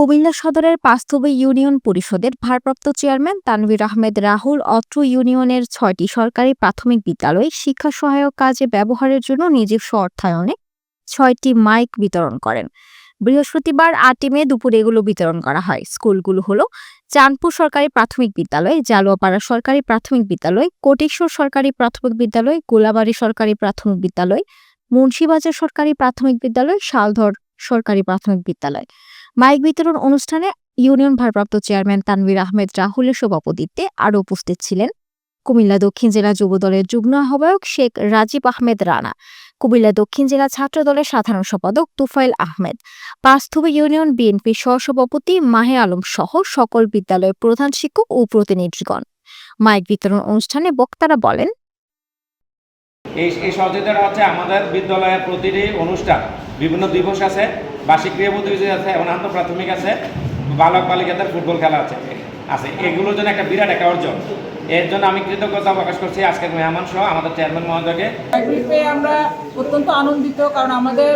কুমিল্লা সদরের পাঁচথবি ইউনিয়ন পরিষদের ভারপ্রাপ্ত চেয়ারম্যান তানভীর আহমেদ রাহুল অত্র ইউনিয়নের ছয়টি সরকারি প্রাথমিক বিদ্যালয়ে শিক্ষা সহায়ক কাজে ব্যবহারের জন্য নিজস্ব অর্থায়নে ছয়টি মাইক বিতরণ করেন। বৃহস্পতিবার আটই মে দুপুরে এগুলো বিতরণ করা হয়। স্কুলগুলো হলো চাঁদপুর সরকারি প্রাথমিক বিদ্যালয়, জালুয়াপাড়া সরকারি প্রাথমিক বিদ্যালয়, কোটেশ্বর সরকারি প্রাথমিক বিদ্যালয়, গোলাবাড়ি সরকারি প্রাথমিক বিদ্যালয়, মুন্সিবাজার সরকারি প্রাথমিক বিদ্যালয়, শালধর সরকারি প্রাথমিক বিদ্যালয়। মাইক বিতরণ অনুষ্ঠানে ইউনিয়ন ভারপ্রাপ্ত চেয়ারম্যান তানভীর আহমেদ রাহুলের সভাপতিত্বে আরও উপস্থিত ছিলেন কুমিল্লা দক্ষিণ জেলা যুবদলের যুগ্ম আহ্বায়ক শেখ রাজীব আহমেদ রানা, কুমিল্লা দক্ষিণ জেলা ছাত্র দলের সাধারণ সম্পাদক তুফাইল আহমেদ পাঁচথুবি ইউনিয়ন বিএনপির সহসভাপতি মাহে আলম সহ সকল বিদ্যালয়ের প্রধান শিক্ষক ও প্রতিনিধিগণ। মাইক বিতরণ অনুষ্ঠানে বক্তারা বলেন, এই সহযোগিতাটা হচ্ছে আমাদের বিদ্যালয়ের প্রতিটি অনুষ্ঠান। বিভিন্ন দিবস আছে, বার্ষিক ক্রীড়া প্রতিযোগিতা আছে আন্ত প্রাথমিক আছে, বালক, বালিকাদের ফুটবল খেলা আছে আছে। এগুলোর জন্য একটা বিরাট একটা অর্জন। এর জন্য আমি কৃতজ্ঞতা প্রকাশ করছি আজকের মেহমান সহ আমাদের চেয়ারম্যান মহোদয়কে। আমরা অত্যন্ত আনন্দিত, কারণ আমাদের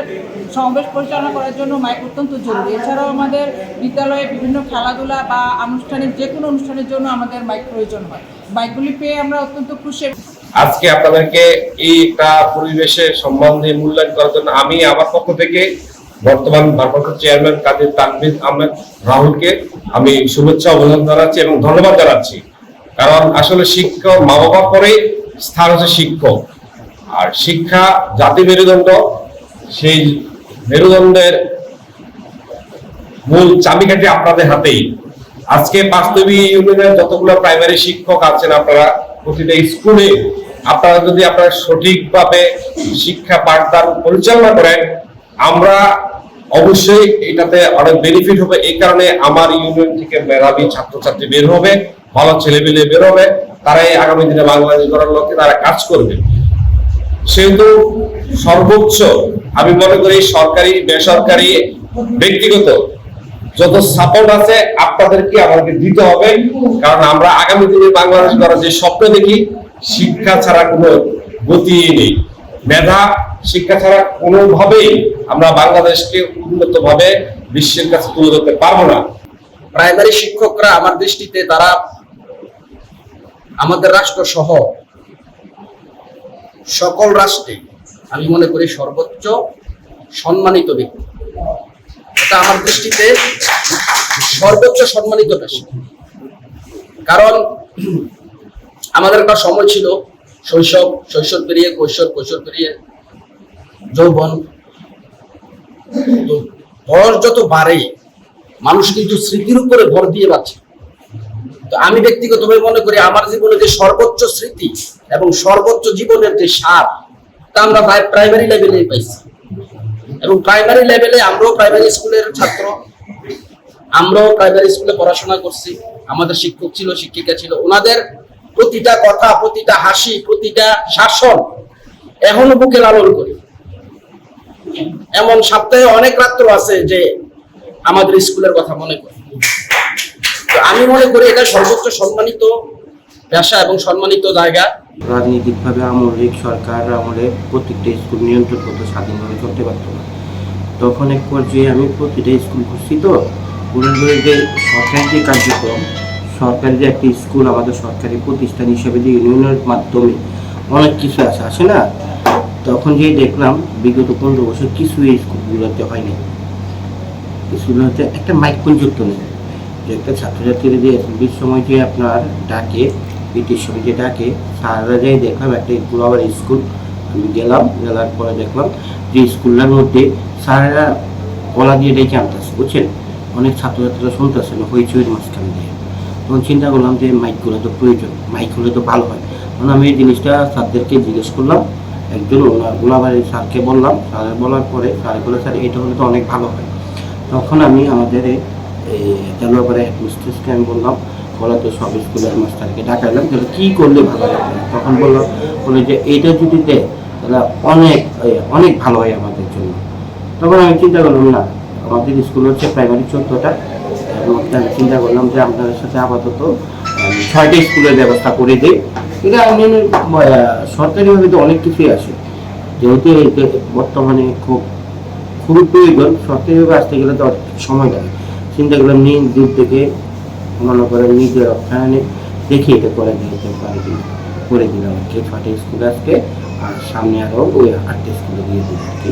সমাবেশ পরিচালনা করার জন্য মাইক অত্যন্ত জরুরি। এছাড়াও আমাদের বিদ্যালয়ে বিভিন্ন খেলাধুলা বা আনুষ্ঠানিক যে কোনো অনুষ্ঠানের জন্য আমাদের মাইক প্রয়োজন হয়। মাইকগুলি পেয়ে আমরা অত্যন্ত খুশি। আজকে আপনাদেরকে এই একটা পরিবেশের সম্বন্ধে মূল্যায়ন করার জন্য আমি আমার পক্ষ থেকে বর্তমান ভারপ্রাপ্ত চেয়ারম্যান কাদের তানবির আহমেদ রাহুলকে আমি শুভেচ্ছা অভিনন্দন জানাচ্ছি এবং ধন্যবাদ জানাচ্ছি। কারণ আসলে শিক্ষক মা বাবা পরে স্থান হচ্ছে শিক্ষক। আর শিক্ষা জাতি মেরুদণ্ড, সেই মেরুদণ্ডের মূল চাবিকাঠি আপনাদের হাতেই। আজকে বাস্তবী ইউনিয়নের যতগুলো প্রাইমারি শিক্ষক আছেন আপনারা প্রতিটা স্কুলে আপনারা যদি আপনারা সঠিকভাবে শিক্ষা পাঠদান পরিচালনা করেন, আমরা অবশ্যই এটাতে অনেক বেনিফিট হবে। এই কারণে আমার ইউনিয়ন থেকে মেধাবী ছাত্রছাত্রী বের হবে, ভালো ছেলেমেলে বের হবে। তারাই আগামী দিনে বাংলাদেশ গড়ার লক্ষ্যে তারা কাজ করবে। সেহেতু সর্বোচ্চ, আমি মনে করি সরকারি, বেসরকারি, ব্যক্তিগত যত সাপোর্ট আছে, আপনাদেরকে আমাদেরকে দিতে হবে। কারণ আমরা আগামী দিনে বাংলাদেশ করার যে স্বপ্ন দেখি শিক্ষা ছাড়া কোনো গতি নেই। মেধা শিক্ষা ছাড়া কোনোভাবেই আমরা বাংলাদেশকে উন্নত ভাবে বিশ্বের কাছে তুলে ধরতে পারব না। প্রাইমারি শিক্ষকরা আমার দৃষ্টিতে তারা আমাদের রাষ্ট্র সহ সকল রাষ্ট্রে, আমি মনে করি সর্বোচ্চ সম্মানিত ব্যক্তি। এটা আমার দৃষ্টিতে সর্বোচ্চ সম্মানিত কারণ আমাদের একটা সময় ছিল, শৈশব শৈশব পেরিয়ে, কৈশোর কৈশোর পেরিয়ে, যৌবন। বয়স যত বাড়ে, মানুষ কিন্তু স্মৃতির উপরে ভর দিয়ে বাঁচে। তো আমি ব্যক্তিগতভাবে মনে করি, আমার জীবনে যে সর্বোচ্চ স্মৃতি এবং সর্বোচ্চ জীবনের যে সার, তা আমরা প্রাইমারি লেভেলে পাইছি। এবং প্রাইমারি লেভেলে আমরাও প্রাইমারি স্কুলের ছাত্র। আমরাও প্রাইমারি স্কুলে পড়াশোনা করছি। আমাদের শিক্ষক ছিল, শিক্ষিকা ছিল। ওনাদের প্রতিটা কথা, প্রতিটা হাসি, প্রতিটা শাসন এখনও বুকে লালন করি। এমন সপ্তাহে অনেক রাত্র আছে যে আমাদের স্কুলের কথা মনে করি আমি মনে করি এটা সর্বোচ্চ সম্মানিত পেশা এবং সম্মানিত জায়গা। রাজনৈতিকভাবে আমলিক সরকার আমলে প্রত্যেকটা স্কুল নিয়ন্ত্রণ করতে স্বাধীনভাবে চলতে পারতো না। তখন এক পর্যায়ে আমি প্রতিটা স্কুল ঘুরছি তো। ঘুরে যে যে কার্যক্রম সরকারি যে একটি স্কুল, আমাদের সরকারি প্রতিষ্ঠান হিসেবে যে ইউনিয়নের মাধ্যমে অনেক কিছু আছে আসে না? তখন যে দেখলাম, বিগত পনেরো বছর কিছু এই স্কুলগুলোতে হয়নি। স্কুলগুলোতে একটা মাইক পর্যন্ত নেই। যে একটা ছাত্রছাত্রীরা যে এসএমবির সময় যে আপনার ডাকে পিটির সময় যে ডাকে স্যাররা যাই দেখলাম, একটা গ্লোবাল স্কুল। আমি গেলাম, গেলার পরে দেখলাম যে স্কুলটার মধ্যে স্যারেরা গলা দিয়ে ডেকে আনতেছে বুঝছেন? অনেক ছাত্রছাত্রীরা শুনতেছে হইচইয়ের মাঝখান দিয়ে। তখন চিন্তা করলাম যে মাইকগুলো তো প্রয়োজন মাইক হলে তো ভালো হয়। তখন আমি এই জিনিসটা স্যারদেরকে জিজ্ঞেস করলাম, একজন ওনার গোলাবাড়ির স্যারকে বললাম স্যারের বলার পরে স্যার বলে স্যার, এটা হলে তো অনেক ভালো হয়। তখন আমি আমাদের জানুয়ারি হেডমিস্ট্রেসকে আমি বললাম বলা তো সব স্কুলের মাস্টারকে ডাকাইলাম, তাহলে কী করলে ভালো হয় তখন বললাম বলে যে, এইটা যদি দেয় তাহলে অনেক অনেক ভালো হয় আমাদের জন্য। তখন আমি চিন্তা করলাম, না, আমাদের স্কুল হচ্ছে প্রাইমারি চোদ্দটা আমি চিন্তা করলাম যে আপনাদের সাথে আপাতত ছয়টা স্কুলের ব্যবস্থা করে দিই। আমি সরকারিভাবে তো অনেক কিছুই আসে যেহেতু বর্তমানে খুব, খুবই প্রয়োজন, সরকারিভাবে আসতে গেলে তো সময় লাগে। চিন্তা করলাম নিজ দূর থেকে মনে করে নিজের অর্থায়নে দেখি এটা করে দিতে পারি। করে দিলাম। আর কি ছটা স্কুল আজকে, আর সামনে আরও ওই আটটা স্কুলে দিয়ে দিই আর কি।